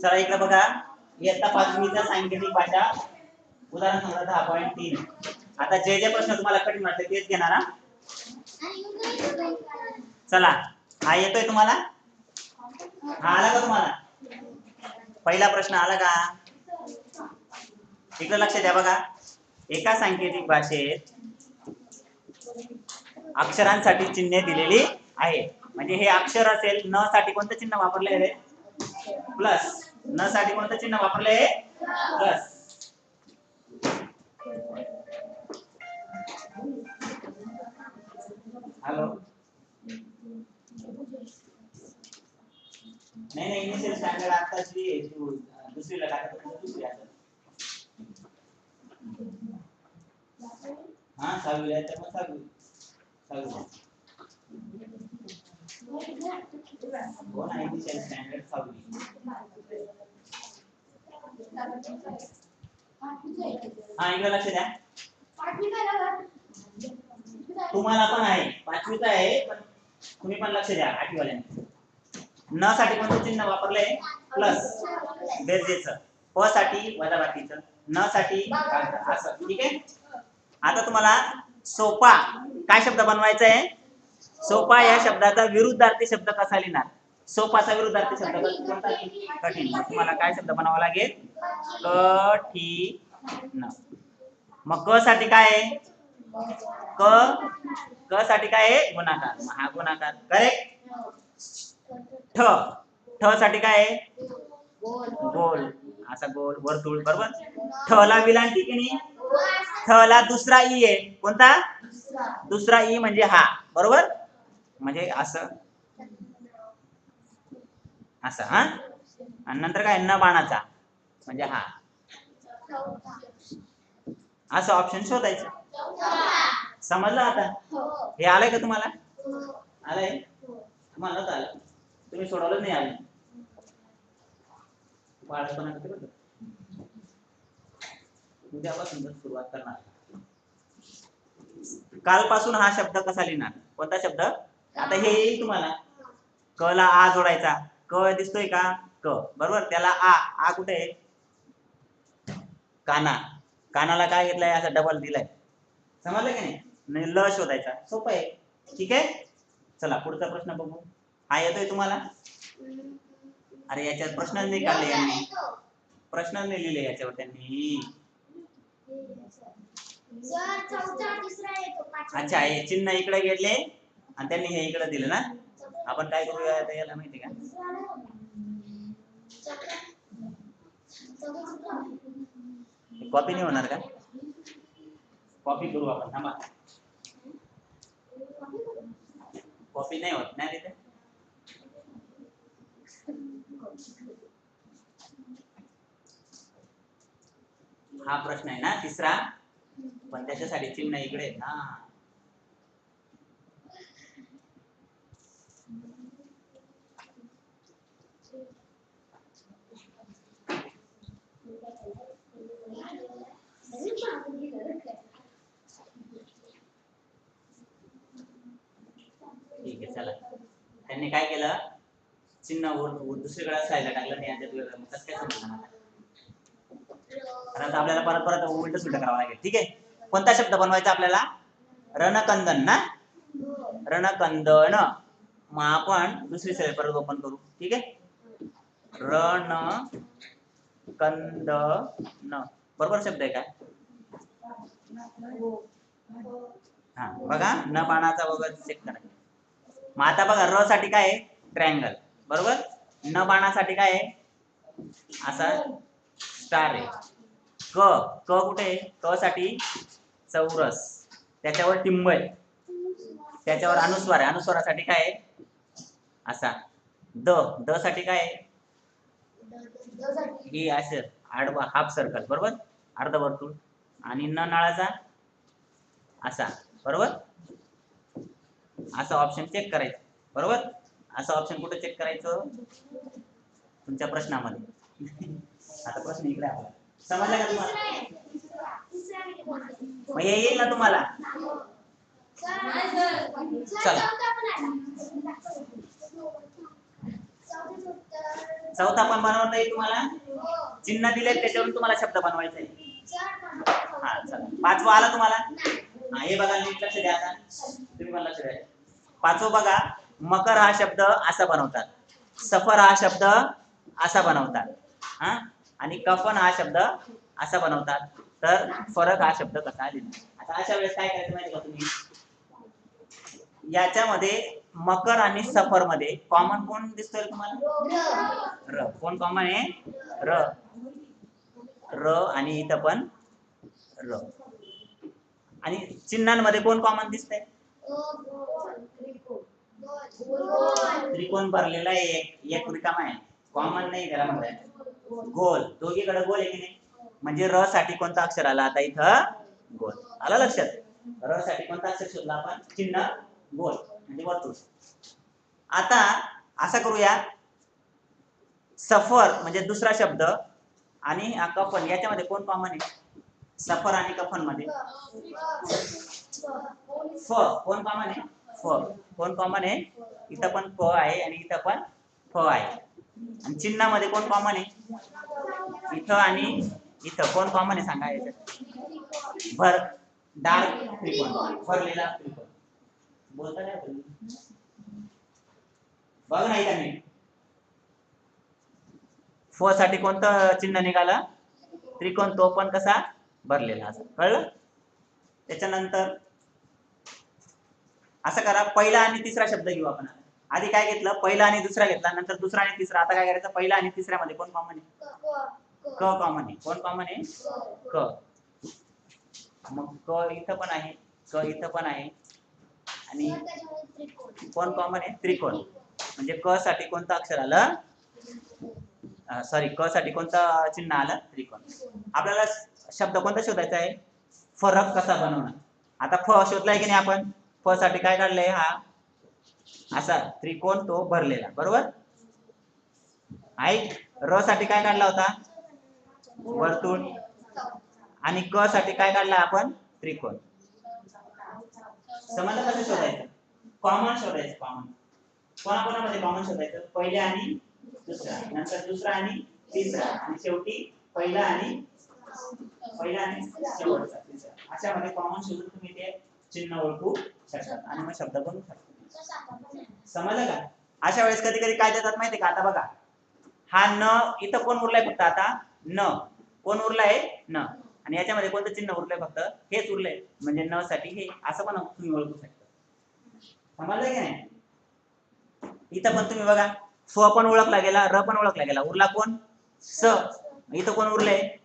चला इकडे बघा. इयत्ता पाचवीचा सांकेतिक भाषा उदाहरण संग्रह दहा पॉईंट तीन. आता जे जे प्रश्न तुम्हाला कठीण वाटले तेच घेणार हा? चला. हा येतोय तुम्हाला? हा आला का तुम्हाला? पहिला प्रश्न आला का? इकडे लक्ष द्या बघा. एका सांकेतिक भाषेत अक्षरांसाठी चिन्हे दिलेली आहे म्हणजे हे अक्षर असेल न साठी कोणतं चिन्ह वापरले रे? प्लस. न साठी कोणतं चिन्ह वापरले प्लस. हॅलो. नाही नाही इनिशियल स्टँडर्ड आताची दुसरीला टाकत दुसरी आता हा सहावीला आहे तर मग सहावी सहावी हा इकडे लक्ष द्या. तुम्हाला पण आहे. पाचवीचा आहे पण तुम्ही पण लक्ष द्या आठवीवाल्यांनी. न साठी कोणतं चिन्ह वापरलंय? प्लस. बेरजेचं प साठी वजाबाकीचं न साठी असं. ठीक आहे? आता तुम्हाला सोपा. काय शब्द बनवायचा आहे सोपा या शब्दाचा विरुद्धार्थी शब्द कसा लिहिणार? सोपाचा विरुद्धार्थी शब्द कोणता कठीण. मग तुम्हाला काय शब्द बनावा लागेल? कठीण. मग क साठी काय आहे? क क साठी काय आहे? गुणाकार. मग हा गुणाकार. करेक्ट ठ. ठ साठी काय आहे? गोल. असा गोल वर्तुळ बरोबर? ठ ला विलांटी की नाही? ठ ला दुसरा ई आहे. कोणता? दुसरा ई म्हणजे हा. बरोबर? म्हणजे असं. असं हा? आणि नंतर काय? न बाणाचा. म्हणजे हा. असं ऑप्शन शोधायचं. समजलं आता? हे आलंय का तुम्हाला? आलंय? तुम्हाला आलं. तुम्ही सोडवलं नाही आलं बाळपणा उद्यापासून सुरुवात करणार. कालपासून हा शब्द कसा लिहिणार? कोणता शब्द? आता हे येईल तुम्हाला. क ला आ जोडायचा. क दिसतोय का? क. बरोबर? त्याला आ. आ कुठे आहे? काना. कानाला काय घेतलंय? असं डबल दिलाय. समजलं की नाही? नाही ल शोधायचा. सोपं आहे. ठीक आहे? चला पुढचा प्रश्न बघू. हा येतोय तुम्हाला? अरे याच्यात प्रश्न नाही काढले यांनी. प्रश्न नाही लिहिले याच्यावर त्यांनी. अच्छा हे चिन्ह इकडे घेतले. आणि त्यांनी हे इकडे दिलं ना. आपण काय करूया आता याला माहिती का? कॉपी नाही होणार का? कॉपी करू आपण थांबा. कॉपी नाही होत नाही तिथे? हा प्रश्न आहे ना तिसरा. पण त्याच्यासाठी चिन्ह इकडे हा ना ठीक आहे चला त्यांनी काय केलं चिन्ह वर- दुसरीकडे सायला टाकलं आणि याच्यात वेगळं मग कसं काय समजणार आता? आता आपल्याला परत परत उलट सुलट करावं लागेल. ठीक आहे? कोणता शब्द बनवायचा आपल्याला? रणकंदन ना? रणकंदन. मग आपण दुसरी साईड परत ओपन करू. ठीक आहे? रण कंदन बरोबर शब्द आहे काय हा बघा न बाणाचा वगैरे चेक करा. मग आता बघा र साठी काय आहे? ट्रायंगल बरोबर? न बाणासाठी काय आहे? असा स्टार आहे. क क कुठे? आहे क साठी चौरस. त्याच्यावर टिंब आहे त्याच्यावर अनुस्वार आहे. अनुस्वारासाठी काय आहे? असा. द द साठी काय आहे? ही असे. आडवा हाफ सर्कल बरोबर? अर्धवर्तुळ. आणि न नळाचा असा. बरोबर? असं ऑप्शन चेक करायचं. बरोबर? असं ऑप्शन कुठे चेक करायचं? तुमच्या प्रश्नामध्ये. आता प्रश्न इकडे आपला समजला का तुम्हाला? मग हे येईल ना तुम्हाला? चला. चौथा पण बनवता येईल तुम्हाला? चिन्ह दिले त्याच्यावरून तुम्हाला शब्द बनवायचा आहे. हा चला. पाचवा आला तुम्हाला? हा हे बघा नीट लक्ष द्या आता. तुम्ही पण लक्ष द्या. पाचवं बघा. मकर हा शब्द असा बनवतात. सफर हा शब्द असा बनवतात. हा? आणि कफन हा शब्द असा बनवतात. तर फरक हा शब्द कसा लिहिला आता अशा वेळेस काय करायचं माहिती का तुम्ही? याच्यामध्ये मकर आणि सफरमध्ये कॉमन कोण दिसतोय तुम्हाला? र. कोण कॉमन आहे? र. र आणि इथं पण र. आणि चिन्हांमध्ये कोण कॉमन दिसतंय? त्रिकोण भरलेला आहे एक एक रिकामा आहे. कॉमन नाही त्याला म्हणताय गोल. दोघीकडे गोल आहे की नाही? म्हणजे र साठी कोणता अक्षर आला? आता इथं गोल. आला लक्षात? र साठी कोणता अक्षर शोधला आपण? चिन्ह गोल. म्हणजे वर्तुळ. आता असं करूया सफर म्हणजे दुसरा शब्द आणि कफन. याच्यामध्ये कोण कॉमन आहे? सफर आणि कफनमध्ये फ. कोण कॉमन आहे? फ. कोण कॉमन आहे. इथं पण फ आहे आणि इथं पण फ आहे. आणि चिन्हामध्ये कोण कॉमन आहे? इथं आणि इथं. कोण कॉमन आहे? सांगा याच्यात. भर डार्क त्रिकोण. भरलेला त्रिकोण. बोलता बघ ना इथं फ साठी कोणतं चिन्ह निघालं? त्रिकोण तो पण कसा? भरलेला. असं कळलं? त्याच्यानंतर असं करा पहिला आणि तिसरा शब्द घेऊ आपण आधी काय घेतलं? पहिला आणि दुसरा घेतला. नंतर दुसरा आणि तिसरा. आता काय करायचं? पहिला आणि तिसऱ्यामध्ये. कोण कॉमन आहे? क कॉमन आहे. कोण कॉमन आहे? क मग क इथं पण आहे. क इथं पण आहे. आणि कोण कॉमन आहे? त्रिकोण. म्हणजे क साठी कोणतं अक्षर आलं? सॉरी क साठी कोणतं चिन्ह आलं? त्रिकोण. आपल्याला शब्द कोणता शोधायचा आहे? फरक कसा बनवणार? आता फ शोधलाय की नाही आपण? फ साठी काय काढलंय हा? असा त्रिकोण तो भरलेला बरोबर? ऐक र साठी काय काढला होता? वर्तुळ. आणि क साठी काय काढला आपण? त्रिकोण. समजलं कसं शोधायचं? कॉमन शोधायचं कॉमन कोणाकोणामध्ये कॉमन शोधायचं? पहिले आणि दुसरा नंतर दुसरा आणि तिसरा. आणि शेवटी पहिला आणि पहिला आणि शेवटचा तिसरा. अशामध्ये कॉमन शोधून तुम्ही ते चिन्ह ओळखू शकतात आणि मग शब्द बनवू शकतात समजलं का? अशा वेळेस कधी कधी काय देतात माहितीये का? आता बघा. हा न इथं कोण उरलाय फक्त आता? न. कोण उरलाय? न. आणि याच्यामध्ये कोणतं चिन्ह उरलंय फक्त? हेच उरलंय. म्हणजे न साठी हे. असं पण तुम्ही ओळखू शकता. समजलं की नाही? इथं पण तुम्ही बघा. फ पण ओळखला गेला र पण ओळखला गेला. उरला कोण? स. इथं कोण उरलंय?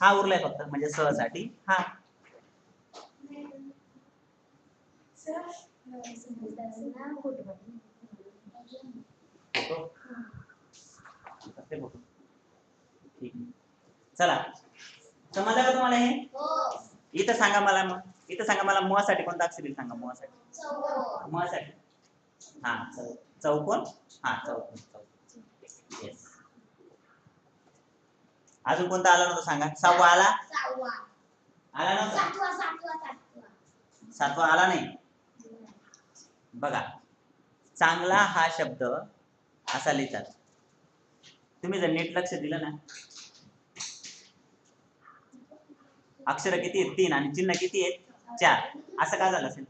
हा उरलाय फक्त. म्हणजे स साठी. हा फोटो ते फोटो ठीक आहे. चला. समजलं का तुम्हाला हे? इथं सांगा मला मग. इथं सांगा मला म साठी कोणता अक्षर येईल सांगा म साठी म साठी हा चौ- चौकोन. हा चौकोन चौकोन. येस अजून कोणता आला नव्हता सांगा. सहावा आला? आला नव्हता? सातवा आला नाही. बघा चांगला हा शब्द असा लिहितात. तुम्ही जर नीट लक्ष दिलं ना अक्षर किती आहेत? तीन आणि चिन्ह किती आहेत? चार. असं का झालं असेल?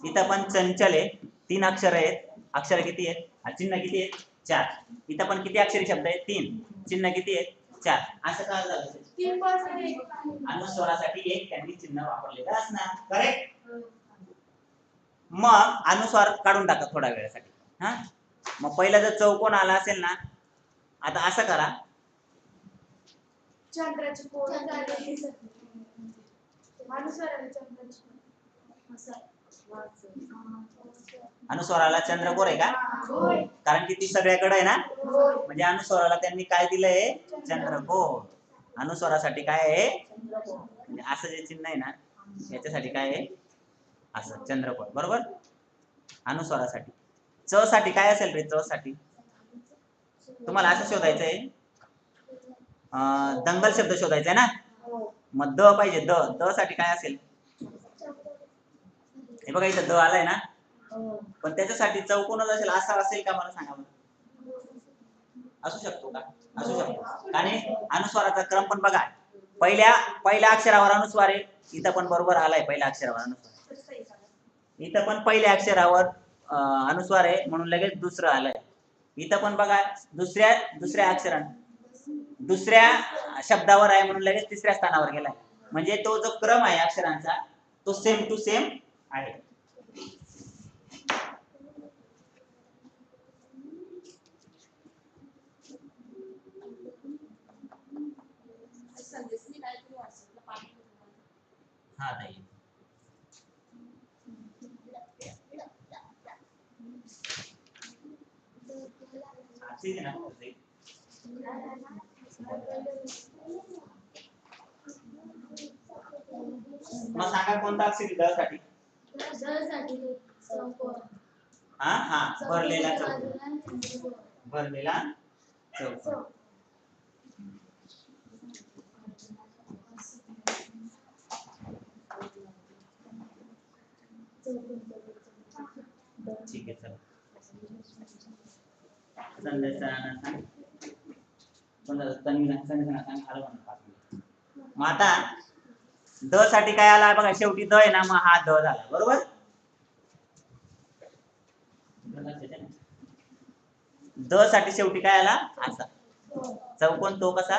इथं पण चंचल आहे तीन अक्षर आहेत. अक्षर किती आहेत? आणि चिन्ह किती आहेत? चार. इथं पण किती अक्षरी शब्द आहेत? तीन. चिन्ह किती आहेत? चार. असं का झालं असेल? अनुस्वारासाठी एक त्यांनी चिन्ह वापरलेलं असणार. करेक्ट मग अनुस्वार काढून टाका थोड्या वेळासाठी. हा? मग पहिला जर चौकोन आला असेल ना आता असं करा. अनुस्वाराला चंद्रकोर आहे का? कारण की ती सगळ्याकडे आहे ना? म्हणजे अनुस्वाराला त्यांनी काय दिलंय? चंद्रकोर. अनुस्वारासाठी काय आहे? म्हणजे असं जे चिन्ह आहे ना याच्यासाठी काय आहे? असं चंद्रकोण बरोबर? अनुस्वारासाठी. च साठी काय असेल रे च साठी तुम्हाला असं शोधायचं आहे दंगल शब्द शोधायचा आहे ना? मग द पाहिजे द. द साठी काय असेल? हे बघा इथं द आलाय ना? पण त्याच्यासाठी चौकोनच असेल असा असेल का मला सांगा असू शकतो का? असू शकतो. आणि अनुस्वाराचा क्रम पण बघा. पहिल्या पहिल्या अक्षरावर अनुस्वार आहे. इथं पण बरोबर आलाय पहिल्या अक्षरावर अनुस्वार. इथं पण पहिल्या अक्षरावर अनुस्वार आहे म्हणून लगेच दुसरं आलंय. इथं पण बघा दुसऱ्या दुसऱ्या अक्षरा दुसऱ्या शब्दावर आहे म्हणून लगेच तिसऱ्या स्थानावर गेलाय. म्हणजे तो जो क्रम आहे अक्षरांचा तो सेम टू सेम आहे. हा नाही मग सांगा कोणता अक्षरसाठी हा हा भरलेला चौक भरलेला चौक ठीक आहे चला. मग आता द साठी काय आला बघा शेवटी द आहे ना मग हा द झाला बरोबर? द साठी शेवटी काय आला? असा. चौकोन तो कसा?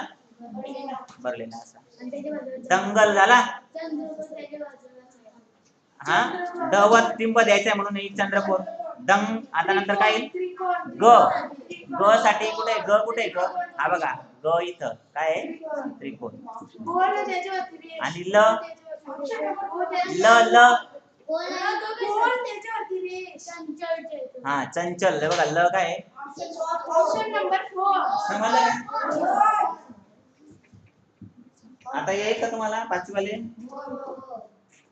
भरलेला असा. दंगल झाला? हा? ड व टिंब द्यायचंय म्हणून ही चंद्रपूर दंग आता नंतर काय येईल? ग. ग साठी कुठे? ग कुठे? ग. हा बघा. ग इथं. काय आहे? त्रिकोण. आणि ल? ल ल. हा चंचल. बघा ल काय आता येईल का? तुम्हाला पाचवीवाले?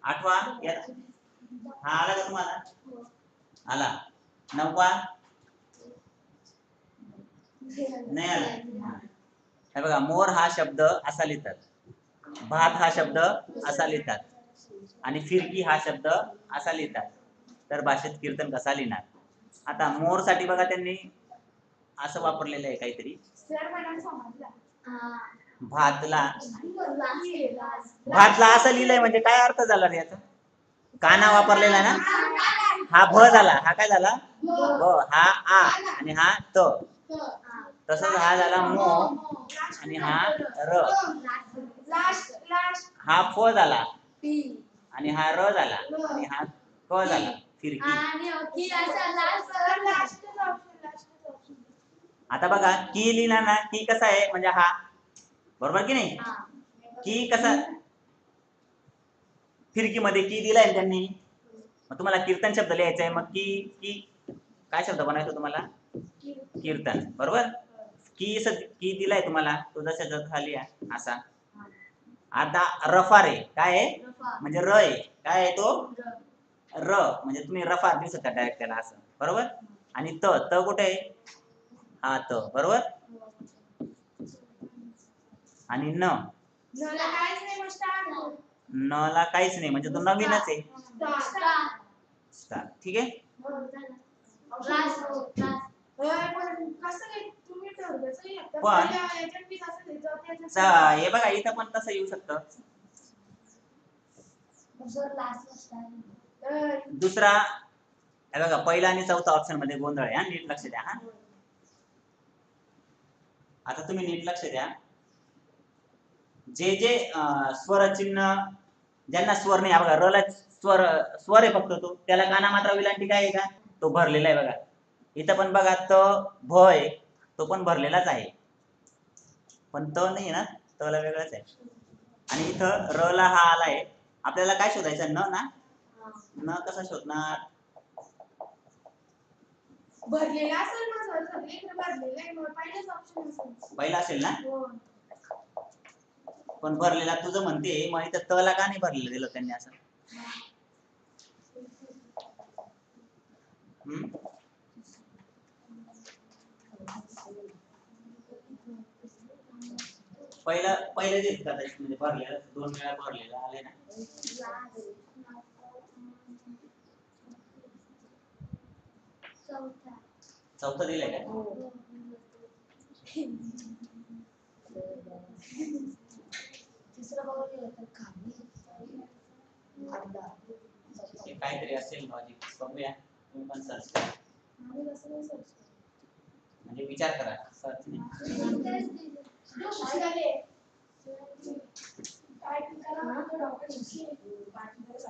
आठवा हा आला का तुम्हाला? आला. नववा नाही आला. हा. बघा मोर हा शब्द असा लिहितात. भात हा शब्द असा लिहितात. आणि फिरकी हा शब्द असा लिहितात. तर भाषेत कीर्तन कसा लिहिणार? आता मोरसाठी बघा त्यांनी असं वापरलेलं आहे काहीतरी. भातला. भातला. असं लिहिलंय म्हणजे काय अर्थ झाला रे याचा? काना वापरलेला ना? हा भ झाला. हा काय झाला? ब हा आ. आणि हा त. तसंच हा झाला मो आणि हा र. हा फ झाला. आणि हा र झाला. आणि हा क झाला. फिरकी. आता बघा की लिहिला ना की कसा आहे? म्हणजे हा. बरोबर की नाही? की कसा? फिरकीमध्ये की दिलाय ना त्यांनी? मग तुम्हाला कीर्तन शब्द लिहायचा आहे. मग की की काय शब्द बनायचं तुम्हाला? कीर्तन. बरोबर? की स- की दिलाय तुम्हाला? तो जसा जसा खाली आहे, असा. आता रफा रे काय आहे? म्हणजे र आहे. काय आहे तो? र. म्हणजे तुम्ही रफा देऊ शकता डायरेक्ट त्याला असं. बरोबर? आणि त त कुठे आहे? हा त. बरोबर? आणि न. न. ला काहीच नाही म्हणजे तो नवीनच आहे. स्टार. ठीक आहे? पण- हे बघा इथं पण तसं येऊ शकतं. दुसरा हे बघा पहिला आणि चौथा ऑप्शनमध्ये गोंधळ आहे हा नीट लक्ष द्या हा. आता तुम्ही नीट लक्ष द्या. जे जे स्वर चिन्ह ज्यांना स्वर नाही हा बघा र ला स्वर स्वर आहे फक्त तो. त्याला काना मात्रा विलांटी काय आहे का? तो भरलेला आहे बघा. इथं पण बघा त भ आहे तो पण भरलेलाच आहे. पण त नाही आहे ना त ला वेगळाच आहे. आणि इथं र ला हा आलाय आपल्याला काय शोधायचं न ना? न कसा शोधणार? भरलेला असेल ना सर सगळीकडे भरलेला आहे. मग पहिलेच ऑप्शन असेल. पहिला असेल ना? हो. पण भरलेला तुझं म्हणते मग इथं त ला का नाही भरलेलं दिलं त्यांनी असं? हम्म? पहिलं पहिलं जे कदाचित म्हणजे भरलेलं दोन वेळा भरलेलं आलंय ना. चौथा. दिलंय का? हे. काहीतरी असेल लॉजिक बघूया. तुम्ही पण सर्च करा. म्हणजे विचार करा. सर्च नाही.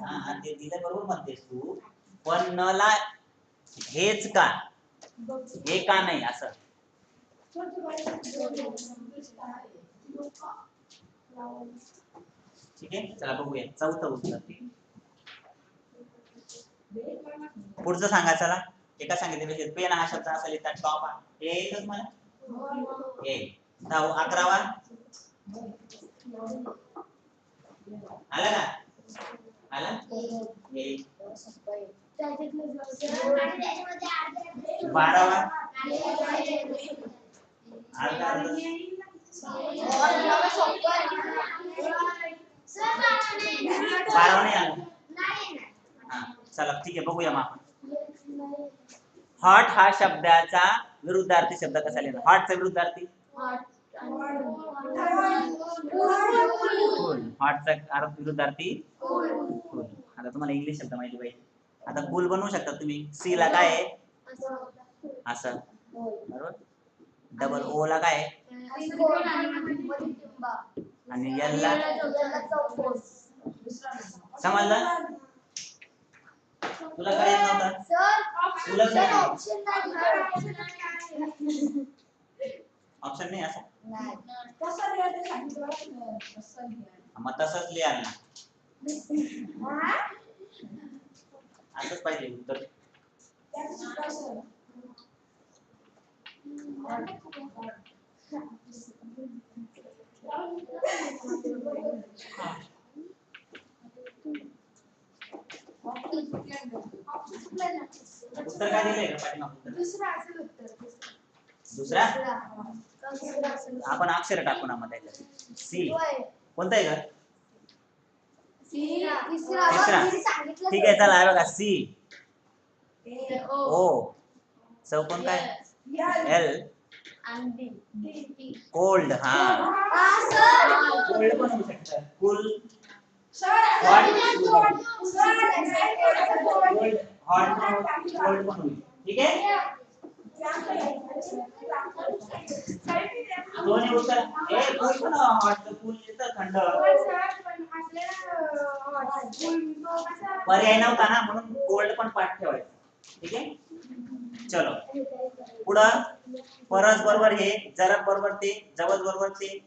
हा ते दिलं बरोबर म्हणतेस तू. पण न ला हेच का? हे का नाही असं? ठीक आहे चला बघूया. चौथं उत्तर. पुढचं सांगा चला. एका सांगितलं पेन हा शब्द असेल लिहितात टॉप हा हे येतच मला? हे. दहा अकरावा आला का आला बारावा बारावा नाही आला हा चला ठीक आहे बघूया मग आपण हॉट हा शब्दाचा विरुद्धार्थी शब्द कसा लिहिला हॉटचा विरुद्धार्थी कूल हॉटचा अर्थ विरुद्धार्थी कूल आता तुम्हाला इंग्लिश शब्द माहिती पाहिजे. आता कूल बनवू शकता तुम्ही. सी ला काय आहे? असं. बरोबर? डबल ओ ला काय आणि एल ला? समजलं? तुला काय नव्हतं? तुला ऑप्शन नाही असं? मग तसंच लिहा ना. असंच पाहिजे उत्तर. उत्तर काय दिलंय का दुसरं? असेल उत्तर दुसरा. आपण अक्षर टाकू ना मग त्याच्यात सी कोणतं आहे का तिसरा. ठीक आहे चला हे बघा सी ओ चौकोन काय एल कोल्ड हा कोल्ड पण होऊ शकतं कूल कोल्ड हॉट कोल्ड पण होईल ठीक आहे दोन्ही उत्तर ए कूल पण हॉट कूल येतं थंड. पर्याय नव्हता ना म्हणून कोल्ड पण पाठ ठेवायचं. ठीक आहे? चलो. पुढं परस बरोबर हे जरब बरोबर ते जवळ बरोबर ते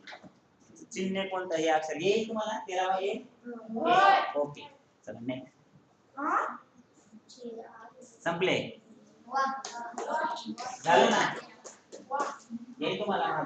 चिन्ह कोणतं? हे अक्षर. येईल तुम्हाला? तेरावा येईल ओके. चला नेक्स्ट संपले. झालं ना येईल तुम्हाला